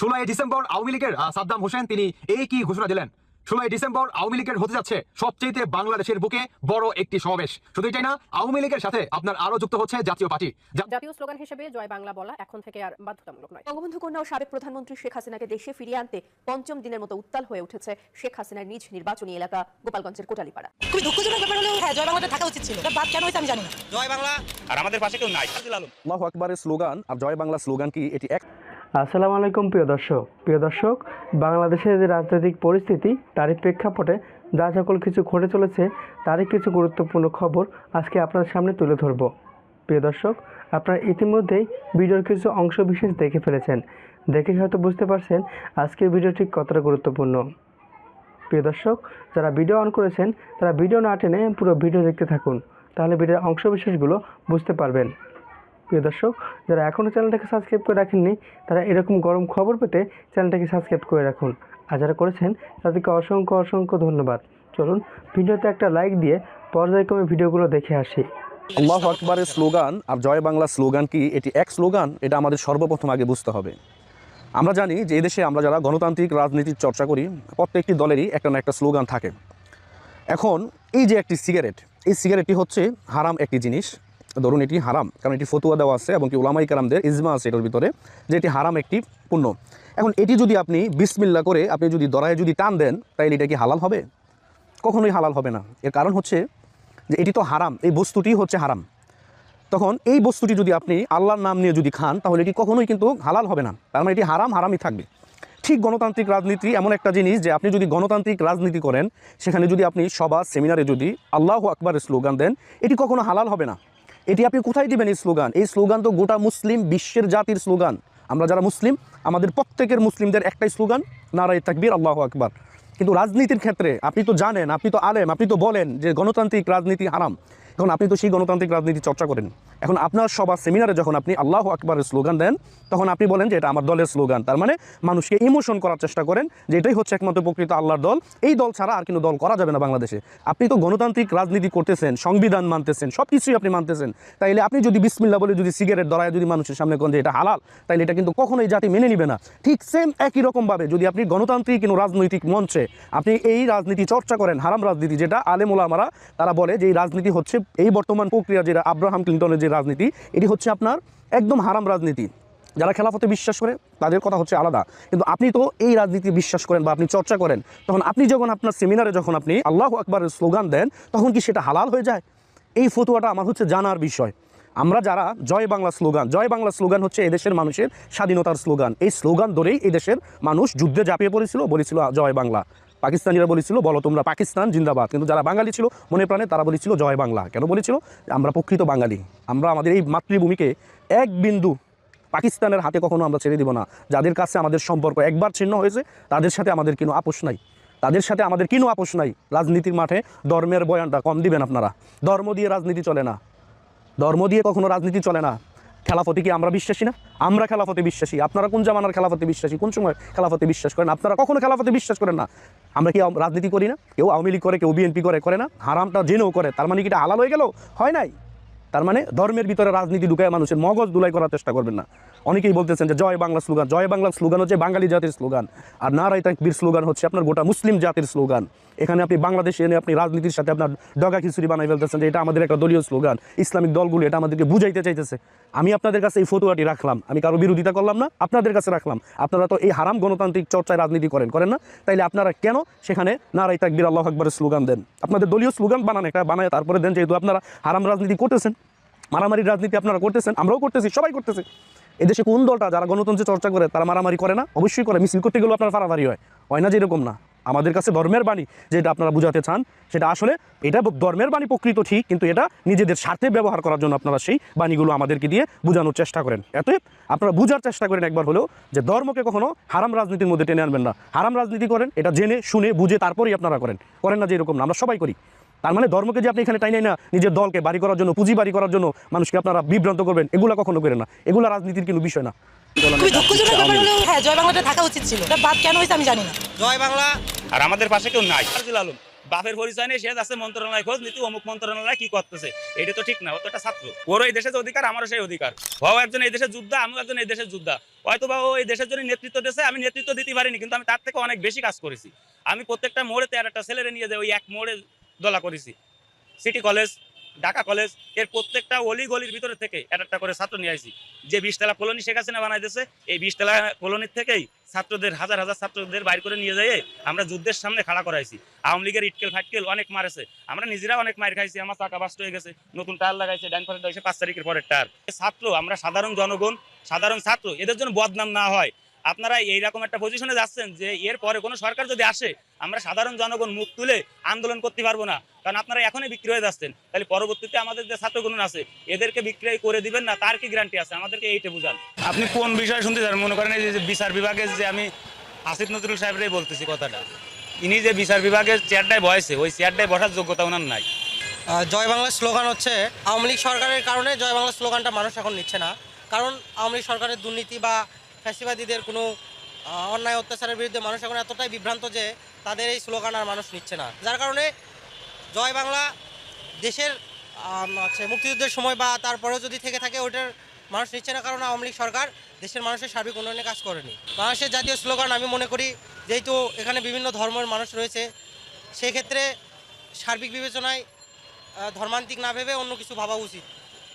ষোলোই ডিসেম্বর আওয়ামী লীগের সাদ্দাম হোসেন তিনি এই কি ঘোষণা দিলেন। ষোলোই ডিসেম্বর আওয়ামী লীগের হতে যাচ্ছে সবচেয়ে বাংলাদেশের বুকে বড় একটি সমাবেশ। শুধু এটাই না আওয়ামী লীগের সাথে আপনার আরও যুক্ত হচ্ছে জাতীয় পার্টি। জাতীয় স্লোগান হিসেবে জয় বাংলা বলা এখন থেকে আর বাধ্যতামূলক নয়। বঙ্গবন্ধু কন্যা ও সাবেক প্রধানমন্ত্রী শেখ হাসিনাকে দেশে ফিরিয়ে আনতে পঞ্চম দিনের মতো উত্তাল হয়ে উঠেছে শেখ হাসিনার নিজ নির্বাচনী এলাকা গোপালগঞ্জের কোটালীপাড়া। খুবই দুঃখজনক ব্যাপার হলেও হ্যাঁ জয় বাংলাটা থাকা উচিত ছিল। এটা বাদ কেন হয়েছে আমি জানি না। জয় বাংলা আর আমাদের পাশে কেউ নাই। আল্লাহ আকবরের স্লোগান আর জয় বাংলা স্লোগান কি এটি এক আসসালামু আলাইকুম, প্রিয় দর্শক। প্রিয় দর্শক, বাংলাদেশের যে রাজনৈতিক পরিস্থিতি, তারই প্রেক্ষাপটে যা সকল কিছু ঘটে চলেছে, তারই কিছু গুরুত্বপূর্ণ খবর আজকে আপনার সামনে তুলে ধরব। প্রিয় দর্শক, আপনারা ইতিমধ্যেই ভিডিওর কিছু অংশ বিশেষ দেখে ফেলেছেন। দেখে হয়তো বুঝতে পারছেন আজকের ভিডিওটি কতটা গুরুত্বপূর্ণ। প্রিয় দর্শক, যারা ভিডিও অন করেছেন, তারা ভিডিও না টেনে পুরো ভিডিও দেখতে থাকুন। তাহলে ভিডিওর অংশবিশেষগুলো বুঝতে পারবেন। প্রিয় দর্শক, যারা এখনও চ্যানেলটাকে সাবস্ক্রাইব করে রাখেননি, তারা এরকম গরম খবর পেতে চ্যানেলটাকে সাবস্ক্রাইব করে রাখুন। আর যারা করেছেন, তাদেরকে অসংখ্য অসংখ্য ধন্যবাদ। চলুন, ভিডিওতে একটা লাইক দিয়ে পর্যায়ক্রমে ভিডিওগুলো দেখে আসি। আল্লাহ আকবরের স্লোগান আর জয় বাংলা স্লোগান কি? এটি এক স্লোগান? এটা আমাদের সর্বপ্রথম আগে বুঝতে হবে। আমরা জানি যে এদেশে আমরা যারা গণতান্ত্রিক রাজনীতির চর্চা করি, প্রত্যেকটি দলেরই একটা না একটা স্লোগান থাকে। এখন, এই যে একটি সিগারেট এই সিগারেটটি হচ্ছে হারাম একটি জিনিস। ধরুন এটি হারাম, কারণ এটি ফতুয়া দেওয়া আছে এবং কি ওলামাই কালামদের ইজমা আছে এটার ভিতরে যে এটি হারাম একটি পণ্য। এখন এটি যদি আপনি বিসমিল্লা করে আপনি যদি দরায় যদি টান দেন তাহলে এটা কি হালাল হবে? কখনোই হালাল হবে না। এর কারণ হচ্ছে যে এটি তো হারাম, এই বস্তুটি হচ্ছে হারাম। তখন এই বস্তুটি যদি আপনি আল্লাহর নাম নিয়ে যদি খান, তাহলে এটি কখনোই কিন্তু হালাল হবে না। তার মানে এটি হারাম, হারামই থাকবে। ঠিক গণতান্ত্রিক রাজনীতি এমন একটা জিনিস যে আপনি যদি গণতান্ত্রিক রাজনীতি করেন, সেখানে যদি আপনি সভা, সেমিনারে যদি আল্লাহ আকবরের স্লোগান দেন, এটি কখনো হালাল হবে না। এটি আপনি কোথায় দিবেন এই স্লোগান? এই স্লোগান তো গোটা মুসলিম বিশ্বের জাতির স্লোগান। আমরা যারা মুসলিম, আমাদের প্রত্যেকের মুসলিমদের একটাই স্লোগান, নারায় তাকবির, আল্লাহ আকবার। কিন্তু রাজনীতির ক্ষেত্রে, আপনি তো জানেন, আপনি তো আলেম, আপনি তো বলেন যে গণতান্ত্রিক রাজনীতি হারাম। এখন আপনি তো সেই গণতান্ত্রিক রাজনীতি চর্চা করেন। এখন আপনার সভা সেমিনারে যখন আপনি আল্লাহ আকবরের স্লোগান দেন, তখন আপনি বলেন যে এটা আমার দলের স্লোগান। তার মানে মানুষকে ইমোশন করার চেষ্টা করেন যে এটাই হচ্ছে একমাত্র প্রকৃত আল্লাহর দল। এই দল ছাড়া আর কিন্তু দল করা যাবে না বাংলাদেশে। আপনি তো গণতান্ত্রিক রাজনীতি করতেছেন, সংবিধান মানতেছেন সব কিছুই আপনি মানতেছেন। তাইলে আপনি যদি বিসমিল্লা বলে যদি সিগারেট ধরায় যদি মানুষের সামনে কোন যে এটা হালাল, তাইলে এটা কিন্তু কখনোই জাতি মেনে নিবে না। ঠিক সেম একই রকমভাবে যদি আপনি গণতান্ত্রিক কিন্তু রাজনৈতিক মঞ্চে আপনি এই রাজনীতি চর্চা করেন, হারাম রাজনীতি, যেটা আলেম ওলামারা তারা বলে যে এই রাজনীতি হচ্ছে এই বর্তমান প্রক্রিয়া যেটা আব্রাহাম ক্লিন্টনের যে রাজনীতি, এটি হচ্ছে আপনার একদম হারাম রাজনীতি। যারা খেলাফতে বিশ্বাস করে, তাদের কথা হচ্ছে আলাদা। কিন্তু আপনি তো এই রাজনীতি বিশ্বাস করেন বা আপনি চর্চা করেন, তখন আপনি যখন আপনার সেমিনারে যখন আপনি আল্লাহ আকবরের স্লোগান দেন, তখন কি সেটা হালাল হয়ে যায়? এই ফতুয়াটা আমার হচ্ছে জানার বিষয়। আমরা যারা জয় বাংলা স্লোগান, জয় বাংলা স্লোগান হচ্ছে এদেশের মানুষের স্বাধীনতার স্লোগান। এই স্লোগান ধরেই এদেশের মানুষ যুদ্ধে ঝাঁপিয়ে পড়েছিল, বলেছিল জয় বাংলা। পাকিস্তানিরা বলেছিল, বলো তোমরা পাকিস্তান, জিন্দাবাদ। কিন্তু যারা বাঙালি ছিল, মনে প্রাণে তারা বলেছিল, জয় বাংলা। কেন বলেছিল? আমরা প্রকৃত বাঙালি। আমরা আমাদের এই মাতৃভূমিকে এক বিন্দু পাকিস্তানের হাতে কখনো আমরা ছেড়ে দিব না। যাদের কাছে আমাদের সম্পর্ক একবার ছিন্ন হয়েছে, তাদের সাথে আমাদের কোনো আপোষ নাই। তাদের সাথে আমাদের কোনো আপোষ নাই। রাজনীতির মাঠে ধর্মের বয়ানটা কম দিবেন আপনারা। ধর্ম দিয়ে রাজনীতি চলে না। ধর্ম দিয়ে কখনো রাজনীতি চলে না। খেলাফতে কি আমরা বিশ্বাসী না? আমরা খেলাফতে বিশ্বাসী। আপনারা কোন জামানার খেলাফতে বিশ্বাসী? কোন সময় খেলাফতে বিশ্বাস করেন? আপনারা কখনো খেলাফতে বিশ্বাস করেন না? আমরা কি রাজনীতি করি না? কেউ আওয়ামী লীগ করে, কেউ বিএনপি করে করে না? হারামটা জেনেও করে। তার মানে কি এটা হালাল হয়ে গেল? হয় নাই? তার মানে ধর্মের ভিতরে রাজনীতি ঢুকায় মানুষের মগজ দুলাই করার চেষ্টা করবেন না। অনেকেই বলতেছেন যে জয় বাংলা স্লোগান, জয় বাংলা স্লোগান হচ্ছে বাঙালি জাতির স্লোগান। আর নারাই তাকবীর স্লোগান হচ্ছে আপনার গোটা মুসলিম জাতির স্লোগান। এখানে আপনি বাংলাদেশে এনে আপনি রাজনীতির সাথে আপনার ডগা খিচুড়ি বানাই ফেলতেছেন যে এটা আমাদের একটা দলীয় স্লোগান। ইসলামিক দলগুলো এটা আমাদেরকে বুঝাইতে চাইতেছে। আমি আপনাদের কাছে এই ফতুয়াটি রাখলাম। আমি কারও বিরোধিতা করলাম না, আপনাদের কাছে রাখলাম। আপনারা তো এই হারাম গণতান্ত্রিক চর্চায় রাজনীতি করেন করেন না? তাইলে আপনারা কেন সেখানে নারাই তাকবীর আল্লাহ আকবরের স্লোগান দেন? আপনাদের দলীয় স্লোগান বানান একটা, বানায় তারপরে দেন, যেহেতু আপনারা হারাম রাজনীতি করতেছেন। মারামারি রাজনীতি আপনারা করতেছেন, আমরাও করতেছি, সবাই করতেছে। এদেশে কোন দলটা, যারা গণতন্ত্রের চর্চা করে, তারা মারামারি করে না? অবশ্যই করে, মিছিল করতে গেলেও আপনার ফারাফারি হয়। হয় না যে এরকম না? আমাদের কাছে ধর্মের বাণী, যেটা আপনারা বুঝাতে চান, সেটা আসলে এটা ধর্মের বাণী প্রকৃত ঠিক, কিন্তু এটা নিজেদের স্বার্থে ব্যবহার করার জন্য আপনারা সেই বাণীগুলো আমাদেরকে দিয়ে বোঝানোর চেষ্টা করেন। এতএব আপনারা বুঝার চেষ্টা করেন একবার হলেও যে ধর্মকে কখনো হারাম রাজনীতির মধ্যে টেনে আনবেন না। হারাম রাজনীতি করেন, এটা জেনে, শুনে, বুঝে তারপরেই আপনারা করেন। করেন না যে এরকম না, আমরা সবাই করি। তার মানে ধর্মকে যে আপনি এখানে টাইনাই না নিজের দলকে বাড়ি করার জন্য পুঁজি বাড়ি করার জন্য মানুষকে আপনারা বিভ্রান্ত করবেন এগুলো কখনো করেন না। এগুলো রাজনীতির কোনো বিষয় না। হ্যাঁ জয় বাংলাটা থাকা উচিত ছিল। এটা বাদ কেন হয়েছে আমি জানি না। জয় বাংলা। আর আমাদের পাশে কেউ নাই। আলম বাপের পরিচয় নেই সে যাচ্ছে মন্ত্রণালয় খোঁজ নীতি অমুক মন্ত্রণালয় কি করতেছে এটা তো ঠিক না ও তো একটা ছাত্র। ওরও এই দেশের অধিকার আমারও সেই অধিকার। হও একজন এই দেশের যোদ্ধা আমিও একজন এই দেশের যোদ্ধা। হয়তো বা ও এই দেশের জন্য নেতৃত্ব দিয়েছে আমি নেতৃত্ব দিতে পারিনি কিন্তু আমি তার থেকে অনেক বেশি কাজ করেছি। আমি প্রত্যেকটা মোড়ে তেরো একটা ছেলেরে নিয়ে যাই ওই এক মোড়ে দলা করেছি। সিটি কলেজ ঢাকা কলেজের প্রত্যেকটা অলি গলির ভিতরে থেকে একটা একটা করে ছাত্র নিয়ে আসি যে বিশতলা কলোনি শেখ হাসিনা বানাই দিয়েছে, এই বিশতলা কলোনির থেকেই ছাত্রদের, হাজার হাজার ছাত্রদের বাইর করে নিয়ে যাই আমরা যুদ্ধের সামনে খাড়া করাইছি। আওয়ামী লীগের ইটকেল ফাটকেল অনেক মারেছে। আমরা নিজেরা অনেক মার খাইছি, আমার চাকা বাস্ট হয়ে গেছে, নতুন টায়ার লাগাইছে ডান পাশে পাঁচ তারিখের পরের টায়ার। ছাত্র, আমরা সাধারণ জনগণ, সাধারণ ছাত্র, এদের জন্য বদনাম না হয়। আপনারা এইরকম একটা পজিশনে যাচ্ছেন যে এর পরে কোনো সরকার যদি আসে আমরা সাধারণ জনগণ মুখ তুলে আন্দোলন করতে পারব না। কারণ আপনারা এখনই বিক্রি হয়ে যাচ্ছেন। তাহলে পরবর্তীতে আমাদের যে ছাত্রগুলো আছে এদেরকে বিক্রয় করে দিবেন না তার কি গ্যারান্টি আছে? আমাদেরকে এইটা বুঝান। আপনি কোন বিষয়ে শুনতে চান? মনে করেন এই যে বিচার বিভাগের যে আমি আসিফ নজরুল সাহেবরাই বলতেছি কথাটা। ইনি যে বিচার বিভাগের চেয়ারটায় বয়সে ওই চেয়ারটায় বসার যোগ্যতা ওনার নাই। জয় বাংলা স্লোগান হচ্ছে আওয়ামী লীগ সরকারের কারণে জয় বাংলা স্লোগানটা মানুষ এখন নিচ্ছে না। কারণ আওয়ামী লীগ সরকারের দুর্নীতি বা ফ্যাসিবাদীদের কোনো অন্যায় অত্যাচারের বিরুদ্ধে মানুষ এখন এতটাই বিভ্রান্ত যে তাদের এই স্লোগান আর মানুষ নিচ্ছে না। যার কারণে জয় বাংলা দেশের হচ্ছে মুক্তিযুদ্ধের সময় বা তারপরেও যদি থেকে থাকে ওটার মানুষ নিচ্ছে না, কারণ আওয়ামী লীগ সরকার দেশের মানুষের সার্বিক উন্নয়নে কাজ করেনি। বাংলাদেশের জাতীয় স্লোগান আমি মনে করি, যেহেতু এখানে বিভিন্ন ধর্মের মানুষ রয়েছে, সেক্ষেত্রে সার্বিক বিবেচনায় ধর্মান্তিক না ভেবে অন্য কিছু ভাবা উচিত।